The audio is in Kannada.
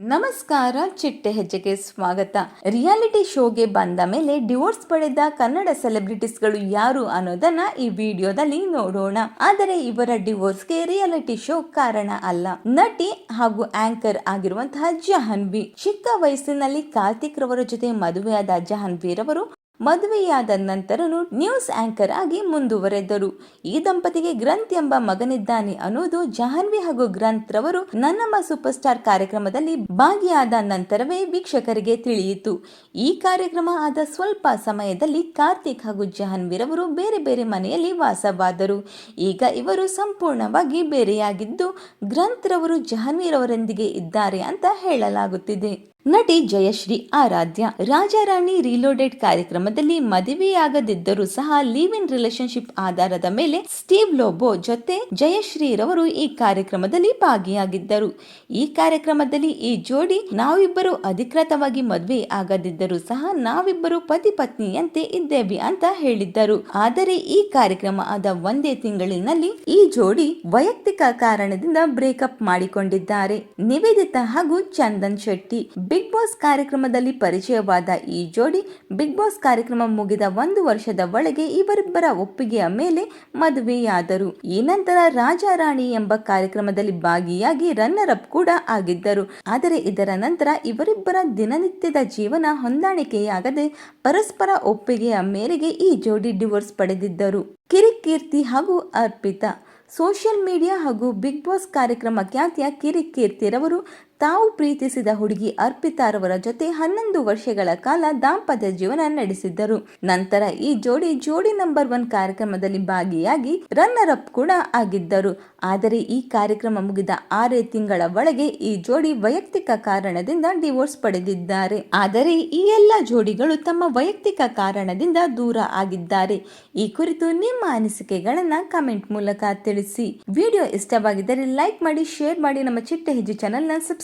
ನಮಸ್ಕಾರ, ಚಿಟ್ಟೆ ಹೆಜ್ಜೆಗೆ ಸ್ವಾಗತ. ರಿಯಾಲಿಟಿ ಶೋಗೆ ಬಂದ ಮೇಲೆ ಡಿವೋರ್ಸ್ ಪಡೆದ ಕನ್ನಡ ಸೆಲೆಬ್ರಿಟೀಸ್ಗಳು ಯಾರು ಅನ್ನೋದನ್ನ ಈ ವಿಡಿಯೋದಲ್ಲಿ ನೋಡೋಣ. ಆದರೆ ಇವರ ಡಿವೋರ್ಸ್ಗೆ ರಿಯಾಲಿಟಿ ಶೋ ಕಾರಣ ಅಲ್ಲ. ನಟಿ ಹಾಗೂ ಆಂಕರ್ ಆಗಿರುವಂತಹ ಜಹನ್ವಿ. ಚಿಕ್ಕ ವಯಸ್ಸಿನಲ್ಲಿ ಕಾರ್ತಿಕ್ ರವರ ಜೊತೆ ಮದುವೆಯಾದ ಜಹನ್ವಿ ರವರು ಮದುವೆಯಾದ ನಂತರನು ನ್ಯೂಸ್ ಆಂಕರ್ ಆಗಿ ಮುಂದುವರೆದರು. ಈ ದಂಪತಿಗೆ ಗ್ರಂಥ್ ಎಂಬ ಮಗನಿದ್ದಾನೆ ಅನ್ನೋದು ಜಾಹ್ನವಿ ಹಾಗೂ ಗ್ರಂಥ್ ರವರು ನನ್ನಮ್ಮ ಸೂಪರ್ ಸ್ಟಾರ್ ಕಾರ್ಯಕ್ರಮದಲ್ಲಿ ಭಾಗಿಯಾದ ನಂತರವೇ ವೀಕ್ಷಕರಿಗೆ ತಿಳಿಯಿತು. ಈ ಕಾರ್ಯಕ್ರಮ ಆದ ಸ್ವಲ್ಪ ಸಮಯದಲ್ಲಿ ಕಾರ್ತಿಕ್ ಹಾಗೂ ಜಹಾನ್ವಿರವರು ಬೇರೆ ಬೇರೆ ಮನೆಯಲ್ಲಿ ವಾಸವಾದರು. ಈಗ ಇವರು ಸಂಪೂರ್ಣವಾಗಿ ಬೇರೆಯಾಗಿದ್ದು ಗ್ರಂಥ್ ರವರು ಜಹಾನ್ವಿರವರೊಂದಿಗೆ ಇದ್ದಾರೆ ಅಂತ ಹೇಳಲಾಗುತ್ತಿದೆ. ನಟಿ ಜಯಶ್ರೀ ಆರಾಧ್ಯ ರಾಜಾರಾಣಿ ರೀಲೋಡೆಡ್ ಕಾರ್ಯಕ್ರಮದಲ್ಲಿ ಮದುವೆಯಾಗದಿದ್ದರೂ ಸಹ ಲಿವ್ ಇನ್ ರಿಲೇಶನ್ಶಿಪ್ ಆಧಾರದ ಮೇಲೆ ಸ್ಟೀವ್ ಲೋಬೋ ಜೊತೆ ಜಯಶ್ರೀ ರವರು ಈ ಕಾರ್ಯಕ್ರಮದಲ್ಲಿ ಭಾಗಿಯಾಗಿದ್ದರು. ಈ ಕಾರ್ಯಕ್ರಮದಲ್ಲಿ ಈ ಜೋಡಿ ನಾವಿಬ್ಬರು ಅಧಿಕೃತವಾಗಿ ಮದುವೆ ಆಗದಿದ್ದರೂ ಸಹ ನಾವಿಬ್ಬರು ಪತಿ ಪತ್ನಿಯಂತೆ ಇದ್ದೇವೆ ಅಂತ ಹೇಳಿದ್ದರು. ಆದರೆ ಈ ಕಾರ್ಯಕ್ರಮ ಆದ ಒಂದೇ ತಿಂಗಳಿನಲ್ಲಿ ಈ ಜೋಡಿ ವೈಯಕ್ತಿಕ ಕಾರಣದಿಂದ ಬ್ರೇಕಪ್ ಮಾಡಿಕೊಂಡಿದ್ದಾರೆ. ನಿವೇದಿತಾ ಹಾಗೂ ಚಂದನ್ ಶೆಟ್ಟಿ ಬಿಗ್ ಬಾಸ್ ಕಾರ್ಯಕ್ರಮದಲ್ಲಿ ಪರಿಚಯವಾದ ಈ ಜೋಡಿ ಬಿಗ್ ಬಾಸ್ ಕಾರ್ಯಕ್ರಮ ಮುಗಿದ ಒಂದು ವರ್ಷದ ಒಳಗೆ ಇವರಿಬ್ಬರ ಒಪ್ಪಿಗೆಯ ಮೇಲೆ ಮದುವೆಯಾದರು. ಈ ನಂತರ ರಾಜಾರಾಣಿ ಎಂಬ ಕಾರ್ಯಕ್ರಮದಲ್ಲಿ ಭಾಗಿಯಾಗಿ ರನ್ನರ್ ಅಪ್ ಕೂಡ ಆಗಿದ್ದರು. ಆದರೆ ಇದರ ನಂತರ ಇವರಿಬ್ಬರ ದಿನನಿತ್ಯದ ಜೀವನ ಹೊಂದಾಣಿಕೆಯಾಗದೆ ಪರಸ್ಪರ ಒಪ್ಪಿಗೆಯ ಮೇರೆಗೆ ಈ ಜೋಡಿ ಡಿವೋರ್ಸ್ ಪಡೆದಿದ್ದರು. ಕಿರಿಕೀರ್ತಿ ಹಾಗೂ ಅರ್ಪಿತಾ, ಸೋಷಿಯಲ್ ಮೀಡಿಯಾ ಹಾಗೂ ಬಿಗ್ ಬಾಸ್ ಕಾರ್ಯಕ್ರಮ ಖ್ಯಾತಿಯ ಕಿರಿಕೀರ್ತಿರವರು ತಾವು ಪ್ರೀತಿಸಿದ ಹುಡುಗಿ ಅರ್ಪಿತಾರವರ ಜೊತೆ ಹನ್ನೊಂದು ವರ್ಷಗಳ ಕಾಲ ದಾಂಪತ್ಯ ಜೀವನ ನಡೆಸಿದ್ದರು. ನಂತರ ಈ ಜೋಡಿ ಜೋಡಿ ನಂಬರ್ ಒನ್ ಕಾರ್ಯಕ್ರಮದಲ್ಲಿ ಭಾಗಿಯಾಗಿ ರನ್ನರ್ ಅಪ್ ಕೂಡ ಆಗಿದ್ದರು. ಆದರೆ ಈ ಕಾರ್ಯಕ್ರಮ ಮುಗಿದ ಆರೇ ತಿಂಗಳ ಒಳಗೆ ಈ ಜೋಡಿ ವೈಯಕ್ತಿಕ ಕಾರಣದಿಂದ ಡಿವೋರ್ಸ್ ಪಡೆದಿದ್ದಾರೆ. ಆದರೆ ಈ ಎಲ್ಲ ಜೋಡಿಗಳು ತಮ್ಮ ವೈಯಕ್ತಿಕ ಕಾರಣದಿಂದ ದೂರ ಆಗಿದ್ದಾರೆ. ಈ ಕುರಿತು ನಿಮ್ಮ ಅನಿಸಿಕೆಗಳನ್ನ ಕಮೆಂಟ್ ಮೂಲಕ ತಿಳಿಸಿ. ವಿಡಿಯೋ ಇಷ್ಟವಾಗಿದ್ದರೆ ಲೈಕ್ ಮಾಡಿ ಶೇರ್ ಮಾಡಿ ನಮ್ಮ ಚಿಟ್ಟೆ ಹೆಜ್ಜೆ ಚಾನೆಲ್ನ